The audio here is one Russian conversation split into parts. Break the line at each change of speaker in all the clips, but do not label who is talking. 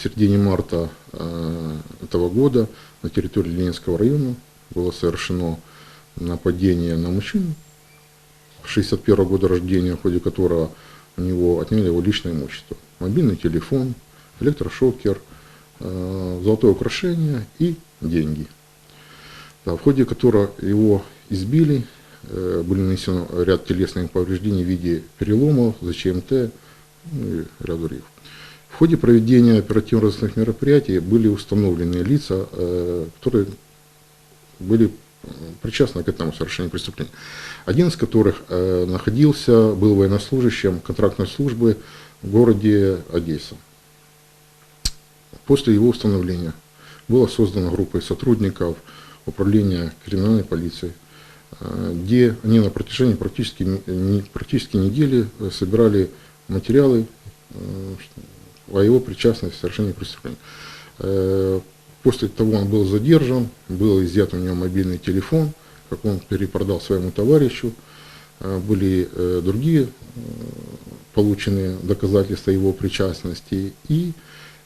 в середине марта э, этого года на территории Ленинского района было совершено нападение на мужчину 61 года рождения, в ходе которого у него отняли его личное имущество. Мобильный телефон, электрошокер, э, золотое украшение и деньги. Да, в ходе которого его избили, э, были нанесены ряд телесных повреждений в виде переломов, ЗЧМТ ну и ряду других. Ходе проведения оперативно-розыскных мероприятий были установлены лица, э, которые были причастны к этому совершению преступления. Один из которых э, находился, был военнослужащим контрактной службы в городе Одесса. После его установления была создана группа сотрудников управления криминальной полиции, э, где они на протяжении практически, практически недели собирали материалы о его причастности к совершению преступления. Э, После того он был задержан, был изъят у него мобильный телефон, как он перепродал своему товарищу. Э, Были э, другие получены доказательства его причастности. И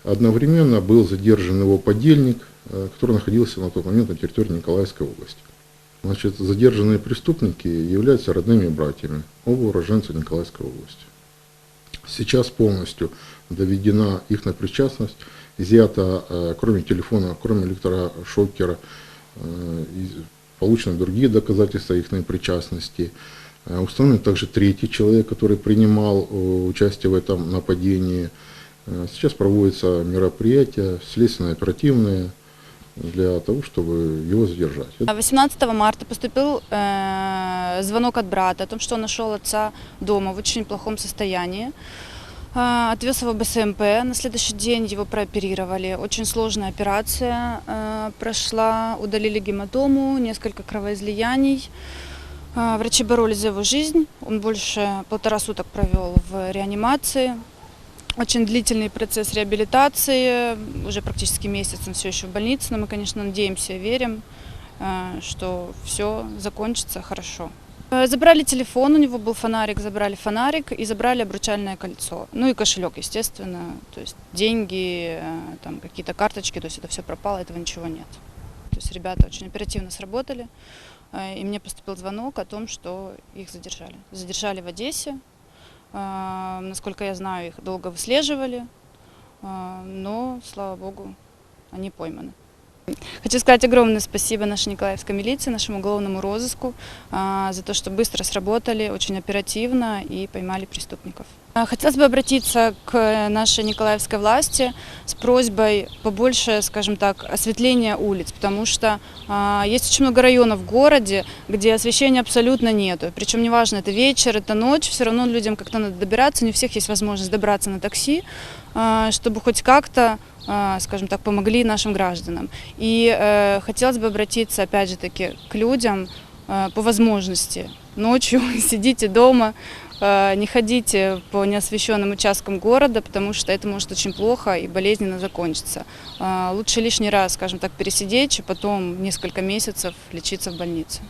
одновременно был задержан его подельник, который находился на тот момент на территории Николаевской области. Значит, задержанные преступники являются родными братьями, оба уроженца Николаевской области. Сейчас полностью доведена их причастность, изъято, э, кроме телефона, кроме электрошокера, э, получены другие доказательства их причастности. Э, Установлен также третий человек, который принимал участие в этом нападении. Сейчас проводятся мероприятия следственно-оперативные для того, чтобы его задержать. Это
18 марта поступил э, звонок от брата о том, что он нашел отца дома в очень плохом состоянии. Э, Отвез его в БСМП. На следующий день его прооперировали. Очень сложная операция э, прошла. Удалили гематому, несколько кровоизлияний. Э, Врачи боролись за его жизнь. Он больше полтора суток провел в реанимации. Очень длительный процесс реабилитации, уже практически месяц он все еще в больнице, но мы, конечно, надеемся верим, э, что все закончится хорошо. Э, Забрали телефон, у него был фонарик, забрали фонарик и забрали обручальное кольцо. Ну и кошелек, естественно, то есть деньги, э, там какие-то карточки, то есть это все пропало, этого ничего нет. То есть ребята очень оперативно сработали, и мне поступил звонок о том, что их задержали. Задержали в Одессе, Насколько я знаю, их долго выслеживали, э, но, слава богу, они пойманы. Хочу сказать огромное спасибо нашей Николаевской милиции, нашему уголовному розыску а, за то, что быстро сработали, очень оперативно и поймали преступников. А, Хотелось бы обратиться к нашей николаевской власти с просьбой побольше, скажем так, осветления улиц, потому что а, есть очень много районов в городе, где освещения абсолютно нету. Причем неважно, это вечер, это ночь, все равно людям как-то надо добираться, не у всех есть возможность добраться на такси, а, чтобы хоть как-то скажем так, помогли нашим гражданам. И э, хотелось бы обратиться, опять же таки, к людям э, по возможности. Ночью сидите дома, э, не ходите по неосвещенным участкам города, потому что это может очень плохо и болезненно закончиться. Э, лучше лишний раз, скажем так, пересидеть, чем потом несколько месяцев лечиться в больнице.